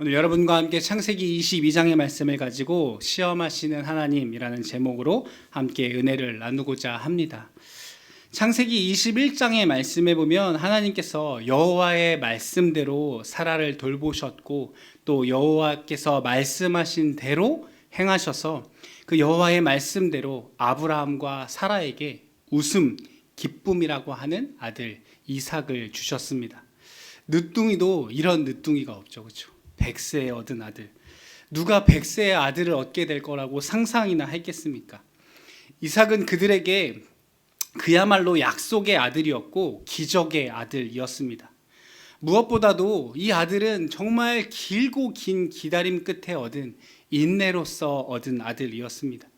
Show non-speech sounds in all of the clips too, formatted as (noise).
오늘 여러분과 함께 창세기 22장의 말씀을 가지고 시험하시는 하나님이라는 제목으로 함께 은혜를 나누고자 합니다. 창세기 21장의 말씀에 보면 하나님께서 여호와의 말씀대로 사라를 돌보셨고 또 여호와께서 말씀하신 대로 행하셔서 그 여호와의 말씀대로 아브라함과 사라에게 웃음, 기쁨이라고 하는 아들 이삭을 주셨습니다. 늦둥이도 이런 늦둥이가 없죠. 그렇죠? 백세에 얻은 아들. 누가 백세의 아들을 얻게 될 거라고 상상이나 했겠습니까? 이삭은 그들에게 그야말로 약속의 아들이었고 기적의 아들이었습니다. 무엇보다도 이 아들은 정말 길고 긴 기다림 끝에 얻은 인내로서 얻은 아들이었습니다.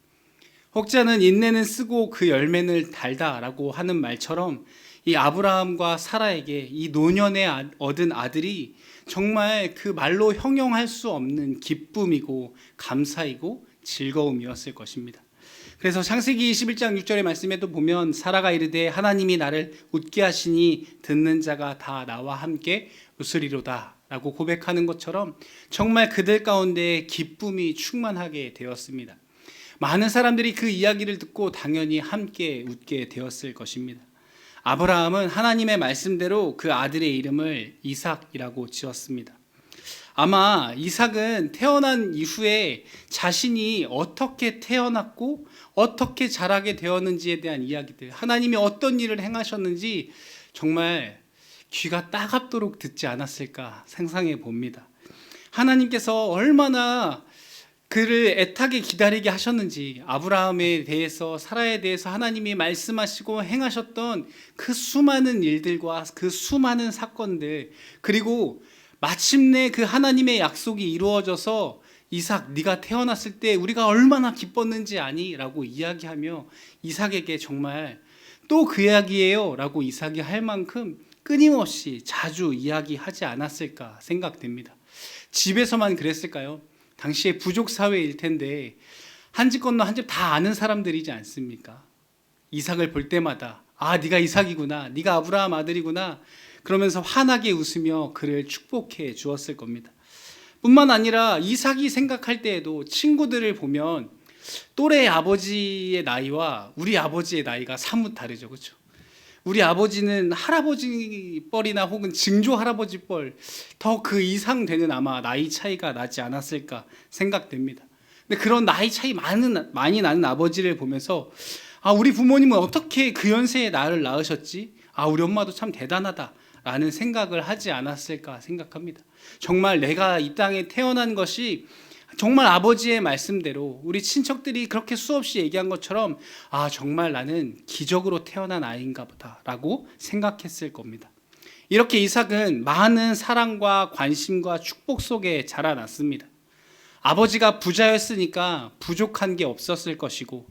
혹자는 인내는 쓰고 그 열매는 달다라고 하는 말처럼 이 아브라함과 사라에게 이 노년에 아- 얻은 아들이 정말 그 말로 형용할 수 없는 기쁨이고 감사이고 즐거움이었을 것입니다. 그래서 창세기 21장 6절의 말씀에도 보면 사라가 이르되 하나님이 나를 웃게 하시니 듣는 자가 다 나와 함께 웃으리로다 라고 고백하는 것처럼 정말 그들 가운데 기쁨이 충만하게 되었습니다. 많은 사람들이 그 이야기를 듣고 당연히 함께 웃게 되었을 것입니다. 아브라함은 하나님의 말씀대로 그 아들의 이름을 이삭이라고 지었습니다. 아마 이삭은 태어난 이후에 자신이 어떻게 태어났고 어떻게 자라게 되었는지에 대한 이야기들, 하나님이 어떤 일을 행하셨는지 정말 귀가 따갑도록 듣지 않았을까 상상해 봅니다. 하나님께서 얼마나 그를 애타게 기다리게 하셨는지 아브라함에 대해서 사라에 대해서 하나님이 말씀하시고 행하셨던 그 수많은 일들과 그 수많은 사건들 그리고 마침내 그 하나님의 약속이 이루어져서 이삭 네가 태어났을 때 우리가 얼마나 기뻤는지 아니라고 이야기하며 이삭에게 정말 또 그 이야기예요라고 이삭이 할 만큼 끊임없이 자주 이야기하지 않았을까 생각됩니다. 집에서만 그랬을까요? 당시에 부족 사회일 텐데 한 집 건너 한 집 다 아는 사람들이지 않습니까? 이삭을 볼 때마다 아 네가 이삭이구나, 네가 아브라함 아들이구나 그러면서 환하게 웃으며 그를 축복해 주었을 겁니다. 뿐만 아니라 이삭이 생각할 때에도 친구들을 보면 또래 아버지의 나이와 우리 아버지의 나이가 사뭇 다르죠, 그렇죠? 우리 아버지는 할아버지 뻘이나 혹은 증조 할아버지 뻘 더 그 이상 되는 아마 나이 차이가 나지 않았을까 생각됩니다. 근데 그런 나이 차이 많은 많이 나는 아버지를 보면서 아 우리 부모님은 어떻게 그 연세에 나를 낳으셨지? 아 우리 엄마도 참 대단하다 라는 생각을 하지 않았을까 생각합니다. 정말 내가 이 땅에 태어난 것이 정말 아버지의 말씀대로 우리 친척들이 그렇게 수없이 얘기한 것처럼 아 정말 나는 기적으로 태어난 아이인가 보다라고 생각했을 겁니다. 이렇게 이삭은 많은 사랑과 관심과 축복 속에 자라났습니다. 아버지가 부자였으니까 부족한 게 없었을 것이고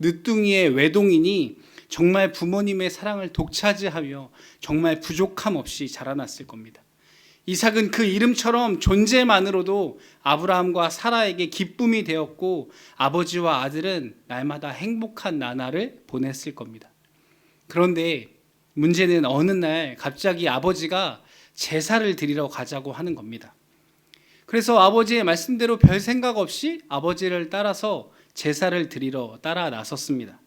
늦둥이의 외동이니 정말 부모님의 사랑을 독차지하며 정말 부족함 없이 자라났을 겁니다. 이삭은 그 이름처럼 존재만으로도 아브라함과 사라에게 기쁨이 되었고 아버지와 아들은 날마다 행복한 나날을 보냈을 겁니다. 그런데 문제는 어느 날 갑자기 아버지가 제사를 드리러 가자고 하는 겁니다. 그래서 아버지의 말씀대로 별 생각 없이 아버지를 따라서 제사를 드리러 따라 나섰습니다.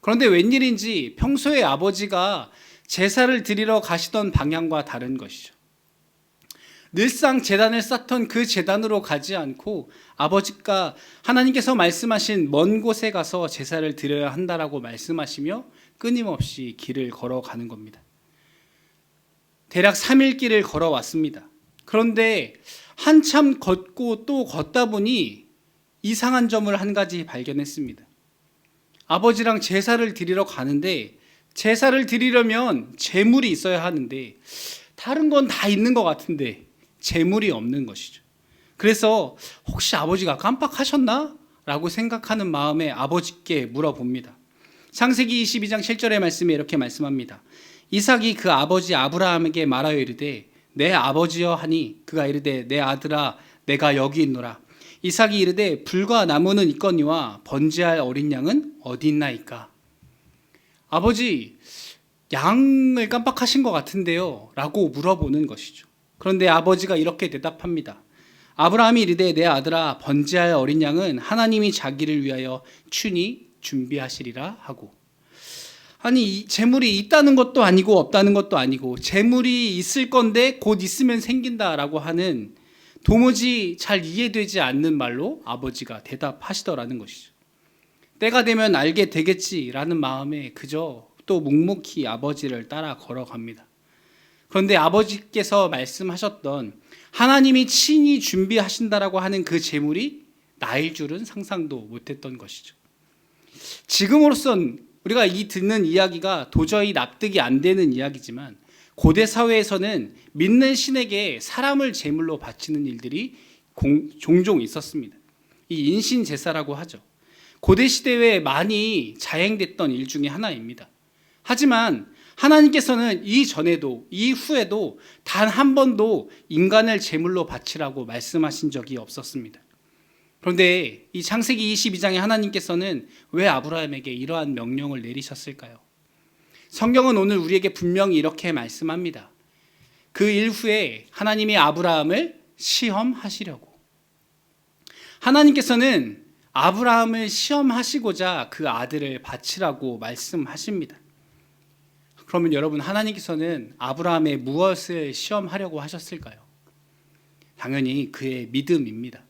그런데 웬일인지 평소에 아버지가 제사를 드리러 가시던 방향과 다른 것이죠. 늘상 재단을 쌓던 그 재단으로 가지 않고 아버지가 하나님께서 말씀하신 먼 곳에 가서 제사를 드려야 한다라고 말씀하시며 끊임없이 길을 걸어가는 겁니다. 대략 3일 길을 걸어왔습니다. 그런데 한참 걷고 또 걷다 보니 이상한 점을 한 가지 발견했습니다. 아버지랑 제사를 드리러 가는데 제사를 드리려면 재물이 있어야 하는데 다른 건 다 있는 것 같은데 재물이 없는 것이죠. 그래서 혹시 아버지가 깜빡하셨나? 라고 생각하는 마음에 아버지께 물어봅니다. 창세기 22장 7절의 말씀에 이렇게 말씀합니다. 이삭이 그 아버지 아브라함에게 말하여 이르되 내 아버지여 하니 그가 이르되 내 아들아 내가 여기 있노라. 이삭이 이르되 불과 나무는 있거니와 번제할 어린 양은 어디 있나이까? 아버지 양을 깜빡하신 것 같은데요. 라고 물어보는 것이죠. 그런데 아버지가 이렇게 대답합니다. 아브라함이 이르되 내 아들아 번제할 어린 양은 하나님이 자기를 위하여 친히 준비하시리라 하고 아니 이 재물이 있다는 것도 아니고 없다는 것도 아니고 재물이 있을 건데 곧 있으면 생긴다라고 하는 도무지 잘 이해되지 않는 말로 아버지가 대답하시더라는 것이죠. 때가 되면 알게 되겠지라는 마음에 그저 또 묵묵히 아버지를 따라 걸어갑니다. 그런데 아버지께서 말씀하셨던 하나님이 친히 준비하신다라고 하는 그 재물이 나일 줄은 상상도 못했던 것이죠. 지금으로선 우리가 이 듣는 이야기가 도저히 납득이 안 되는 이야기지만 고대 사회에서는 믿는 신에게 사람을 제물로 바치는 일들이 공- 종종 있었습니다. 이 인신 제사라고 하죠. 고대 시대에 많이 자행됐던 일 중에 하나입니다. 하지만 하나님께서는 이 전에도 이 후에도 단 한 번도 인간을 제물로 바치라고 말씀하신 적이 없었습니다. 그런데 이 창세기 22장에 하나님께서는 왜 아브라함에게 이러한 명령을 내리셨을까요? 성경은 오늘 우리에게 분명히 이렇게 말씀합니다. 그 일 후에 하나님이 아브라함을 시험하시려고. 하나님께서는 아브라함을 시험하시고자 그 아들을 바치라고 말씀하십니다. 그러면 여러분 하나님께서는 아브라함의 무엇을 시험하려고 하셨을까요? 당연히 그의 믿음입니다.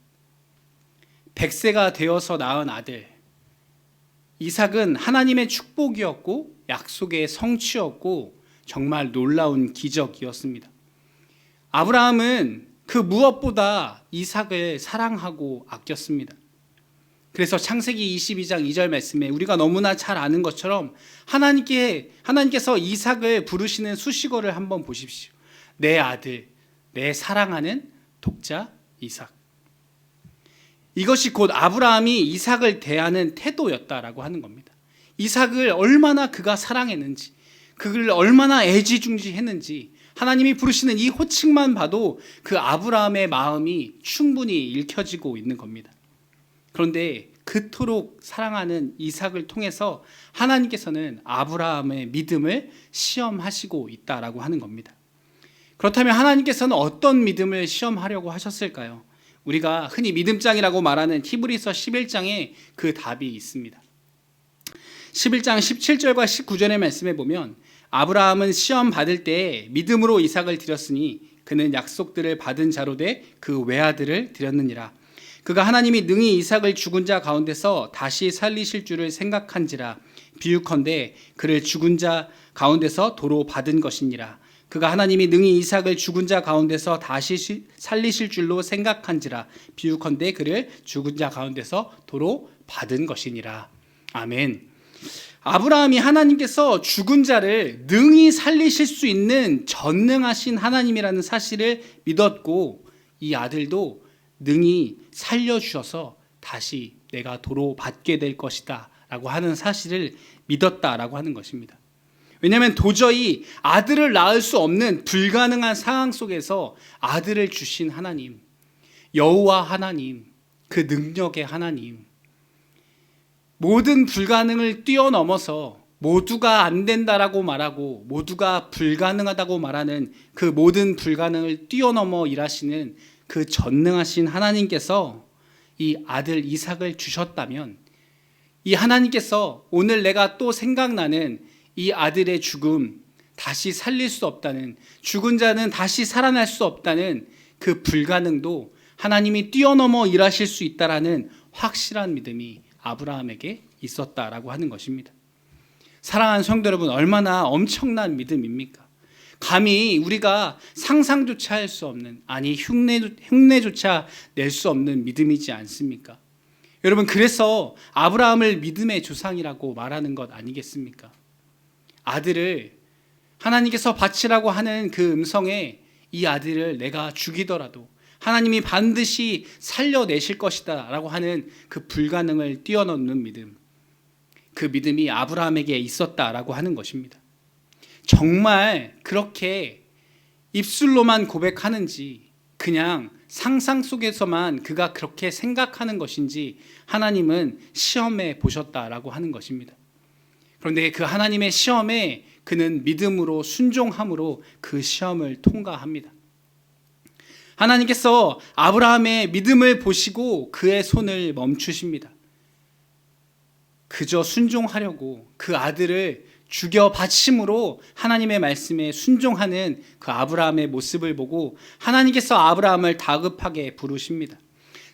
백세가 되어서 낳은 아들 이삭은 하나님의 축복이었고 약속의 성취였고 정말 놀라운 기적이었습니다. 아브라함은 그 무엇보다 이삭을 사랑하고 아꼈습니다. 그래서 창세기 22장 2절 말씀에 우리가 너무나 잘 아는 것처럼 하나님께 하나님께서 이삭을 부르시는 수식어를 한번 보십시오. 내 아들, 내 사랑하는 독자 이삭. 이것이 곧 아브라함이 이삭을 대하는 태도였다라고 하는 겁니다. 이삭을 얼마나 그가 사랑했는지, 그를 얼마나 애지중지했는지 하나님이 부르시는 이 호칭만 봐도 그 아브라함의 마음이 충분히 읽혀지고 있는 겁니다. 그런데 그토록 사랑하는 이삭을 통해서 하나님께서는 아브라함의 믿음을 시험하시고 있다라고 하는 겁니다. 그렇다면 하나님께서는 어떤 믿음을 시험하려고 하셨을까요? 우리가 흔히 믿음장이라고 말하는 히브리서 11장에 그 답이 있습니다. 11장 17절과 19절의 말씀에 보면 아브라함은 시험 받을 때 믿음으로 이삭을 드렸으니 그는 약속들을 받은 자로 돼 그 외아들을 드렸느니라. 그가 하나님이 능히 이삭을 죽은 자 가운데서 다시 살리실 줄을 생각한지라 비유컨대 그를 죽은 자 가운데서 도로 받은 것이니라. 그가 하나님이 능히 이삭을 죽은 자 가운데서 다시 시- 살리실 줄로 생각한지라 비유컨대 그를 죽은 자 가운데서 도로 받은 것이니라. 아멘. 아브라함이 하나님께서 죽은 자를 능히 살리실 수 있는 전능하신 하나님이라는 사실을 믿었고 이 아들도 능히 살려주셔서 다시 내가 도로 받게 될 것이다 라고 하는 사실을 믿었다라고 하는 것입니다. 왜냐하면 도저히 아들을 낳을 수 없는 불가능한 상황 속에서 아들을 주신 하나님, 여호와 하나님, 그 능력의 하나님, 모든 불가능을 뛰어넘어서 모두가 안 된다라고 말하고 모두가 불가능하다고 말하는 그 모든 불가능을 뛰어넘어 일하시는 그 전능하신 하나님께서 이 아들 이삭을 주셨다면 이 하나님께서 오늘 내가 또 생각나는 이 아들의 죽음 다시 살릴 수 없다는 죽은 자는 다시 살아날 수 없다는 그 불가능도 하나님이 뛰어넘어 일하실 수 있다라는 확실한 믿음이 아브라함에게 있었다라고 하는 것입니다. 사랑하는 성도 여러분, 얼마나 엄청난 믿음입니까? 감히 우리가 상상조차 할 수 없는, 아니, 흉내, 흉내조차 낼 수 없는 믿음이지 않습니까? 여러분, 그래서 아브라함을 믿음의 조상이라고 말하는 것 아니겠습니까? 아들을 하나님께서 바치라고 하는 그 음성에 이 아들을 내가 죽이더라도 하나님이 반드시 살려내실 것이다 라고 하는 그 불가능을 뛰어넘는 믿음. 그 믿음이 아브라함에게 있었다라고 하는 것입니다. 정말 그렇게 입술로만 고백하는지 그냥 상상 속에서만 그가 그렇게 생각하는 것인지 하나님은 시험해 보셨다라고 하는 것입니다. 그런데 그 하나님의 시험에 그는 믿음으로 순종함으로 그 시험을 통과합니다. 하나님께서 아브라함의 믿음을 보시고 그의 손을 멈추십니다. 그저 순종하려고 그 아들을 죽여 바침으로 하나님의 말씀에 순종하는 그 아브라함의 모습을 보고 하나님께서 아브라함을 다급하게 부르십니다.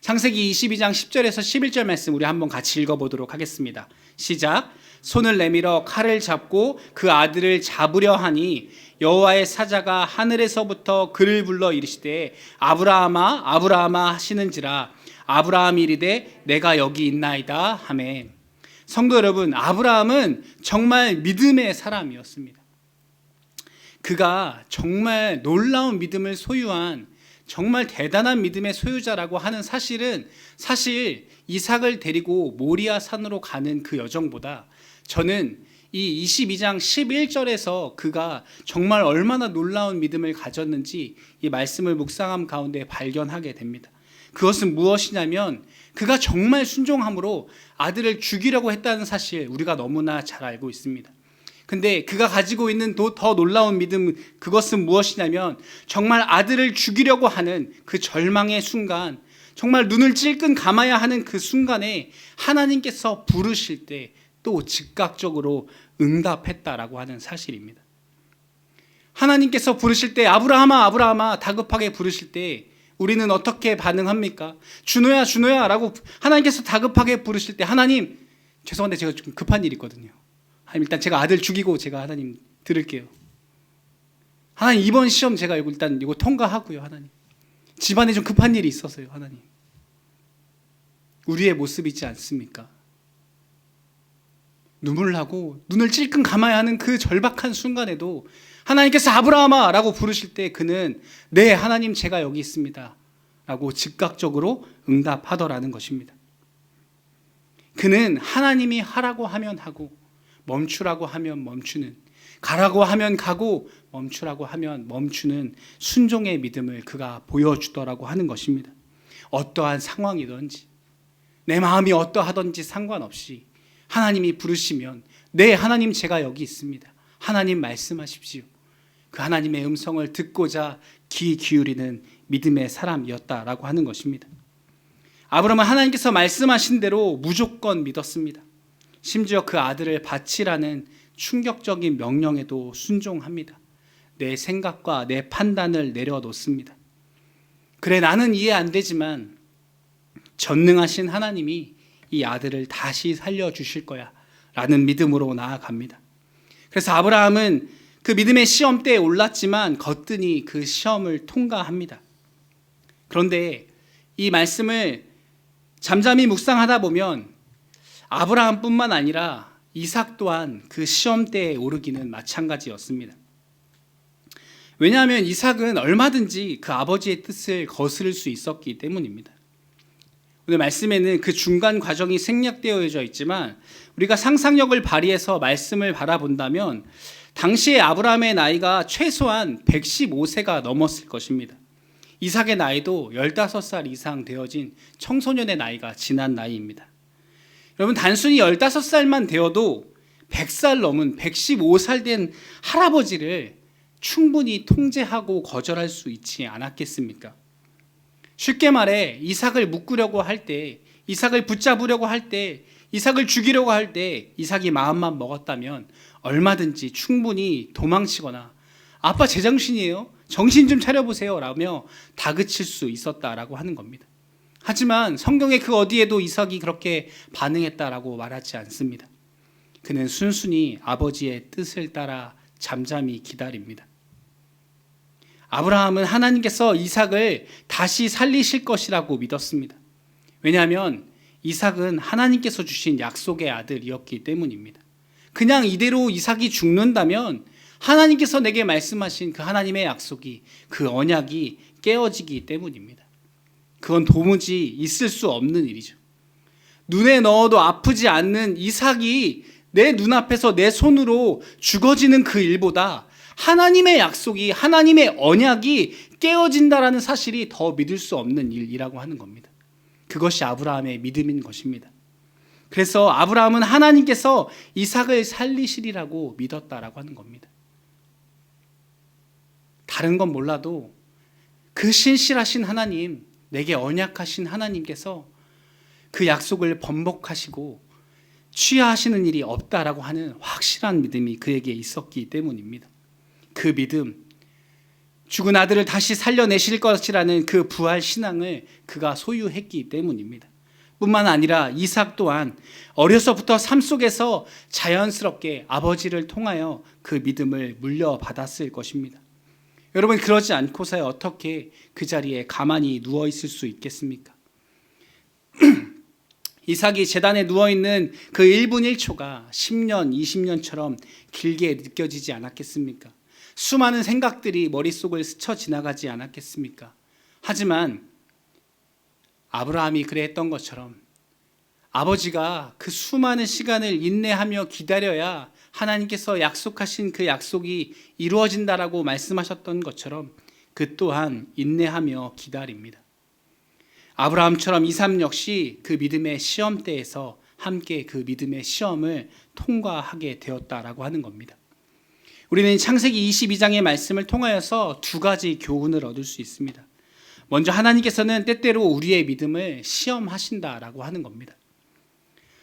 창세기 22장 10절에서 11절 말씀 우리 한번 같이 읽어보도록 하겠습니다. 시작. 손을 내밀어 칼을 잡고 그 아들을 잡으려 하니 여호와의 사자가 하늘에서부터 그를 불러 이르시되 아브라함아 아브라함아 하시는지라 아브라함이 이르되 내가 여기 있나이다 하매 성도 여러분 아브라함은 정말 믿음의 사람이었습니다. 그가 정말 놀라운 믿음을 소유한 정말 대단한 믿음의 소유자라고 하는 사실은 사실 이삭을 데리고 모리아 산으로 가는 그 여정보다 저는 이 22장 11절에서 그가 정말 얼마나 놀라운 믿음을 가졌는지 이 말씀을 묵상함 가운데 발견하게 됩니다. 그것은 무엇이냐면 그가 정말 순종함으로 아들을 죽이려고 했다는 사실 우리가 너무나 잘 알고 있습니다. 근데 그가 가지고 있는 더 놀라운 믿음 그것은 무엇이냐면 정말 아들을 죽이려고 하는 그 절망의 순간 정말 눈을 찔끔 감아야 하는 그 순간에 하나님께서 부르실 때 또 즉각적으로 응답했다라고 하는 사실입니다. 하나님께서 부르실 때 아브라함아 아브라함아 다급하게 부르실 때 우리는 어떻게 반응합니까? 준호야 준호야 라고 하나님께서 다급하게 부르실 때 하나님 죄송한데 제가 좀 급한 일이 있거든요. 하나님 일단 제가 아들 죽이고 제가 하나님 들을게요. 하나님 이번 시험 제가 이거 일단 이거 통과하고요 하나님. 집안에 좀 급한 일이 있어서요 하나님. 우리의 모습이지 않습니까? 눈물 나고 눈을 찔끔 감아야 하는 그 절박한 순간에도 하나님께서 아브라함아라고 부르실 때 그는 네 하나님 제가 여기 있습니다. 라고 즉각적으로 응답하더라는 것입니다. 그는 하나님이 하라고 하면 하고 멈추라고 하면 멈추는 가라고 하면 가고 멈추라고 하면 멈추는 순종의 믿음을 그가 보여주더라고 하는 것입니다. 어떠한 상황이든지 내 마음이 어떠하든지 상관없이 하나님이 부르시면 네 하나님 제가 여기 있습니다. 하나님 말씀하십시오. 그 하나님의 음성을 듣고자 귀 기울이는 믿음의 사람이었다라고 하는 것입니다. 아브라함은 하나님께서 말씀하신 대로 무조건 믿었습니다. 심지어 그 아들을 바치라는 충격적인 명령에도 순종합니다. 내 생각과 내 판단을 내려놓습니다. 그래 나는 이해 안 되지만 전능하신 하나님이 이 아들을 다시 살려 주실 거야. 라는 믿음으로 나아갑니다. 그래서 아브라함은 그 믿음의 시험대에 올랐지만 거뜬히 그 시험을 통과합니다. 그런데 이 말씀을 잠잠히 묵상하다 보면 아브라함뿐만 아니라 이삭 또한 그 시험대에 오르기는 마찬가지였습니다. 왜냐하면 이삭은 얼마든지 그 아버지의 뜻을 거스를 수 있었기 때문입니다. 오늘 말씀에는 그 중간 과정이 생략되어져 있지만 우리가 상상력을 발휘해서 말씀을 바라본다면 당시에 아브라함의 나이가 최소한 115세가 넘었을 것입니다. 이삭의 나이도 15살 이상 되어진 청소년의 나이가 지난 나이입니다. 여러분 단순히 15살만 되어도 100살 넘은 115살 된 할아버지를 충분히 통제하고 거절할 수 있지 않았겠습니까? 쉽게 말해 이삭을 묶으려고 할 때, 이삭을 붙잡으려고 할 때, 이삭을 죽이려고 할 때 이삭이 마음만 먹었다면 얼마든지 충분히 도망치거나 아빠 제정신이에요. 정신 좀 차려보세요. 라며 다그칠 수 있었다라고 하는 겁니다. 하지만 성경의 그 어디에도 이삭이 그렇게 반응했다라고 말하지 않습니다. 그는 순순히 아버지의 뜻을 따라 잠잠히 기다립니다. 아브라함은 하나님께서 이삭을 다시 살리실 것이라고 믿었습니다. 왜냐하면 이삭은 하나님께서 주신 약속의 아들이었기 때문입니다. 그냥 이대로 이삭이 죽는다면 하나님께서 내게 말씀하신 그 하나님의 약속이 그 언약이 깨어지기 때문입니다. 그건 도무지 있을 수 없는 일이죠. 눈에 넣어도 아프지 않는 이삭이 내 눈앞에서 내 손으로 죽어지는 그 일보다 하나님의 약속이 하나님의 언약이 깨어진다라는 사실이 더 믿을 수 없는 일이라고 하는 겁니다. 그것이 아브라함의 믿음인 것입니다. 그래서 아브라함은 하나님께서 이삭을 살리시리라고 믿었다라고 하는 겁니다. 다른 건 몰라도 그 신실하신 하나님, 내게 언약하신 하나님께서 그 약속을 번복하시고 취하하시는 일이 없다라고 하는 확실한 믿음이 그에게 있었기 때문입니다. 그 믿음, 죽은 아들을 다시 살려내실 것이라는 그 부활 신앙을 그가 소유했기 때문입니다. 뿐만 아니라 이삭 또한 어려서부터 삶 속에서 자연스럽게 아버지를 통하여 그 믿음을 물려받았을 것입니다. 여러분 그러지 않고서 어떻게 그 자리에 가만히 누워 있을 수 있겠습니까? (clears throat) 이삭이 재단에 누워 있는 그 1분 1초가 10년, 20년처럼 길게 느껴지지 않았겠습니까? 수많은 생각들이 머릿속을 스쳐 지나가지 않았겠습니까? 하지만 아브라함이 그랬던 것처럼 아버지가 그 수많은 시간을 인내하며 기다려야 하나님께서 약속하신 그 약속이 이루어진다라고 말씀하셨던 것처럼 그 또한 인내하며 기다립니다. 아브라함처럼 이삼 역시 그 믿음의 시험대에서 함께 그 믿음의 시험을 통과하게 되었다라고 하는 겁니다. 우리는 창세기 22장의 말씀을 통하여서 두 가지 교훈을 얻을 수 있습니다. 먼저 하나님께서는 때때로 우리의 믿음을 시험하신다라고 하는 겁니다.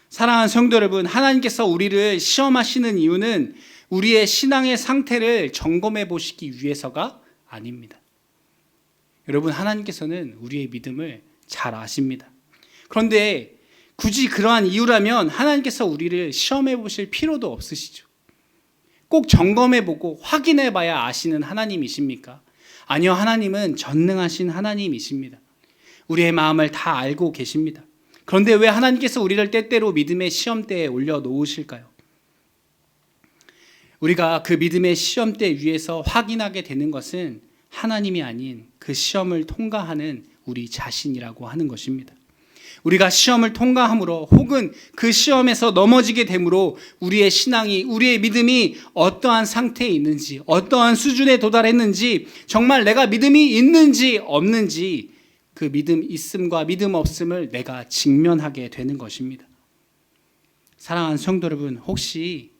사랑하는 성도 여러분, 하나님께서 우리를 시험하시는 이유는 우리의 신앙의 상태를 점검해 보시기 위해서가 아닙니다. 여러분, 하나님께서는 우리의 믿음을 잘 아십니다. 그런데 굳이 그러한 이유라면 하나님께서 우리를 시험해 보실 필요도 없으시죠. 꼭 점검해 보고 확인해 봐야 아시는 하나님이십니까? 아니요, 하나님은 전능하신 하나님이십니다. 우리의 마음을 다 알고 계십니다. 그런데 왜 하나님께서 우리를 때때로 믿음의 시험대에 올려 놓으실까요? 우리가 그 믿음의 시험대 위에서 확인하게 되는 것은 하나님이 아닌 그 시험을 통과하는 우리 자신이라고 하는 것입니다. 우리가 시험을 통과함으로 혹은 그 시험에서 넘어지게 되므로 우리의 신앙이 우리의 믿음이 어떠한 상태에 있는지 어떠한 수준에 도달했는지 정말 내가 믿음이 있는지 없는지 그 믿음 있음과 믿음 없음을 내가 직면하게 되는 것입니다. 사랑하는 성도 여러분 혹시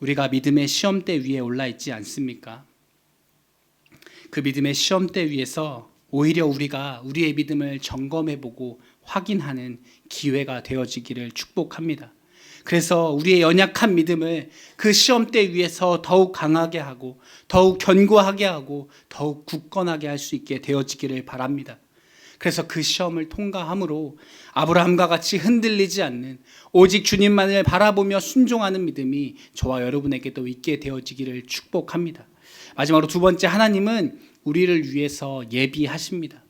우리가 믿음의 시험대 위에 올라 있지 않습니까? 그 믿음의 시험대 위에서 오히려 우리가 우리의 믿음을 점검해 보고 확인하는 기회가 되어지기를 축복합니다. 그래서 우리의 연약한 믿음을 그 시험대 위에서 더욱 강하게 하고 더욱 견고하게 하고 더욱 굳건하게 할 수 있게 되어지기를 바랍니다. 그래서 그 시험을 통과함으로 아브라함과 같이 흔들리지 않는 오직 주님만을 바라보며 순종하는 믿음이 저와 여러분에게도 있게 되어지기를 축복합니다. 마지막으로 두 번째 하나님은 우리를 위해서 예비하십니다.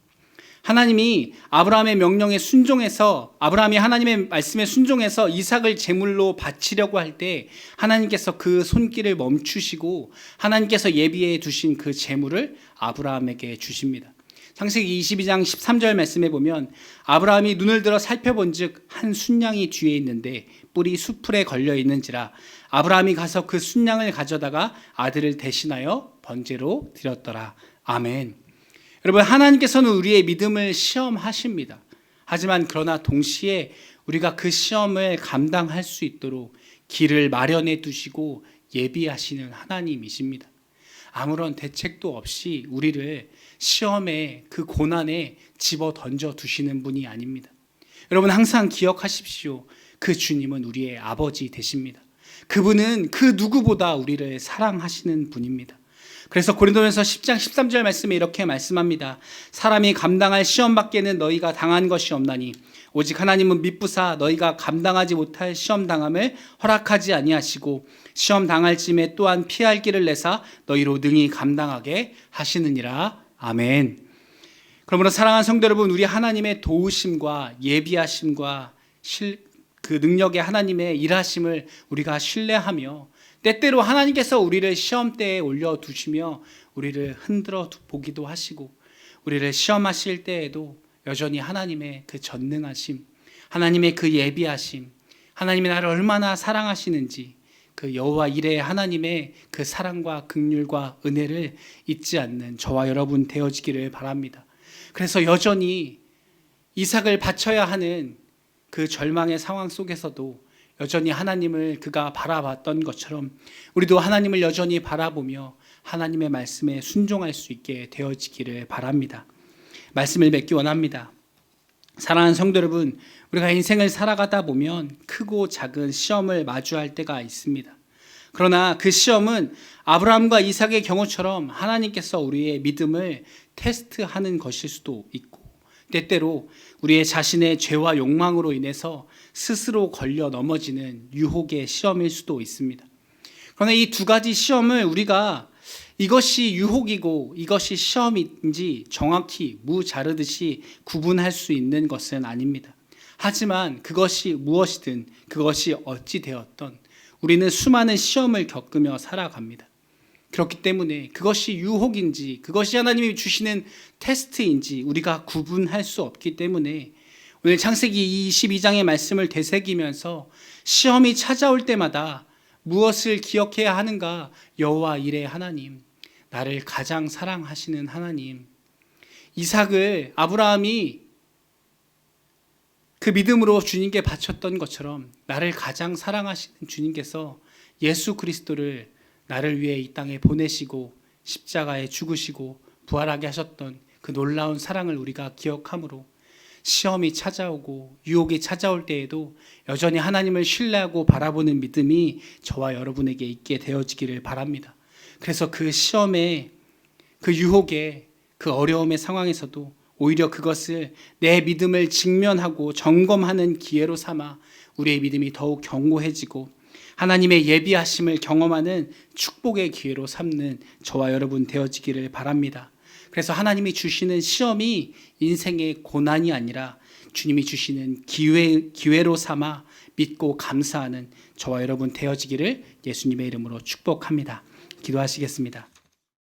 하나님이 아브라함의 명령에 순종해서 아브라함이 하나님의 말씀에 순종해서 이삭을 제물로 바치려고 할 때 하나님께서 그 손길을 멈추시고 하나님께서 예비해 두신 그 제물을 아브라함에게 주십니다. 창세기 22장 13절 말씀에 보면 아브라함이 눈을 들어 살펴본즉 한 순양이 뒤에 있는데 뿔이 수풀에 걸려 있는지라 아브라함이 가서 그 순양을 가져다가 아들을 대신하여 번제로 드렸더라. 아멘. 여러분 하나님께서는 우리의 믿음을 시험하십니다. 하지만 그러나 동시에 우리가 그 시험을 감당할 수 있도록 길을 마련해 두시고 예비하시는 하나님이십니다. 아무런 대책도 없이 우리를 시험에 그 고난에 집어 던져 두시는 분이 아닙니다. 여러분 항상 기억하십시오. 그 주님은 우리의 아버지 되십니다. 그분은 그 누구보다 우리를 사랑하시는 분입니다. 그래서 고린도전서 10장 13절 말씀에 이렇게 말씀합니다. 사람이 감당할 시험 밖에는 너희가 당한 것이 없나니 오직 하나님은 미쁘사 너희가 감당하지 못할 시험 당함을 허락하지 아니하시고 시험 당할 쯤에 또한 피할 길을 내사 너희로 능히 감당하게 하시느니라. 아멘. 그러므로 사랑하는 성도 여러분, 우리 하나님의 도우심과 예비하심과 실, 그 능력의 하나님의 일하심을 우리가 신뢰하며 때때로 하나님께서 우리를 시험대에 올려 두시며 우리를 흔들어 보기도 하시고 우리를 시험하실 때에도 여전히 하나님의 그 전능하심, 하나님의 그 예비하심, 하나님이 나를 얼마나 사랑하시는지 그 여호와 이레 하나님의 그 사랑과 극률과 은혜를 잊지 않는 저와 여러분 되어지기를 바랍니다. 그래서 여전히 이삭을 바쳐야 하는 그 절망의 상황 속에서도 여전히 하나님을 그가 바라봤던 것처럼 우리도 하나님을 여전히 바라보며 하나님의 말씀에 순종할 수 있게 되어지기를 바랍니다. 말씀을 맺기 원합니다. 사랑하는 성도 여러분, 우리가 인생을 살아가다 보면 크고 작은 시험을 마주할 때가 있습니다. 그러나 그 시험은 아브라함과 이삭의 경우처럼 하나님께서 우리의 믿음을 테스트하는 것일 수도 있고, 때때로 우리의 자신의 죄와 욕망으로 인해서 스스로 걸려 넘어지는 유혹의 시험일 수도 있습니다. 그러나 이 두 가지 시험을 우리가 이것이 유혹이고 이것이 시험인지 정확히 무 자르듯이 구분할 수 있는 것은 아닙니다. 하지만 그것이 무엇이든 그것이 어찌 되었던 우리는 수많은 시험을 겪으며 살아갑니다. 그렇기 때문에 그것이 유혹인지 그것이 하나님이 주시는 테스트인지 우리가 구분할 수 없기 때문에 오늘 창세기 22장의 말씀을 되새기면서 시험이 찾아올 때마다 무엇을 기억해야 하는가? 여호와 일의 하나님, 나를 가장 사랑하시는 하나님. 이삭을 아브라함이 그 믿음으로 주님께 바쳤던 것처럼 나를 가장 사랑하시는 주님께서 예수 그리스도를 나를 위해 이 땅에 보내시고 십자가에 죽으시고 부활하게 하셨던 그 놀라운 사랑을 우리가 기억함으로 시험이 찾아오고 유혹이 찾아올 때에도 여전히 하나님을 신뢰하고 바라보는 믿음이 저와 여러분에게 있게 되어지기를 바랍니다. 그래서 그 시험에 그 유혹에 그 어려움의 상황에서도 오히려 그것을 내 믿음을 직면하고 점검하는 기회로 삼아 우리의 믿음이 더욱 견고해지고 하나님의 예비하심을 경험하는 축복의 기회로 삼는 저와 여러분 되어지기를 바랍니다. 그래서 하나님이 주시는 시험이 인생의 고난이 아니라 주님이 주시는 기회, 기회로 삼아 믿고 감사하는 저와 여러분 되어지기를 예수님의 이름으로 축복합니다. 기도하시겠습니다.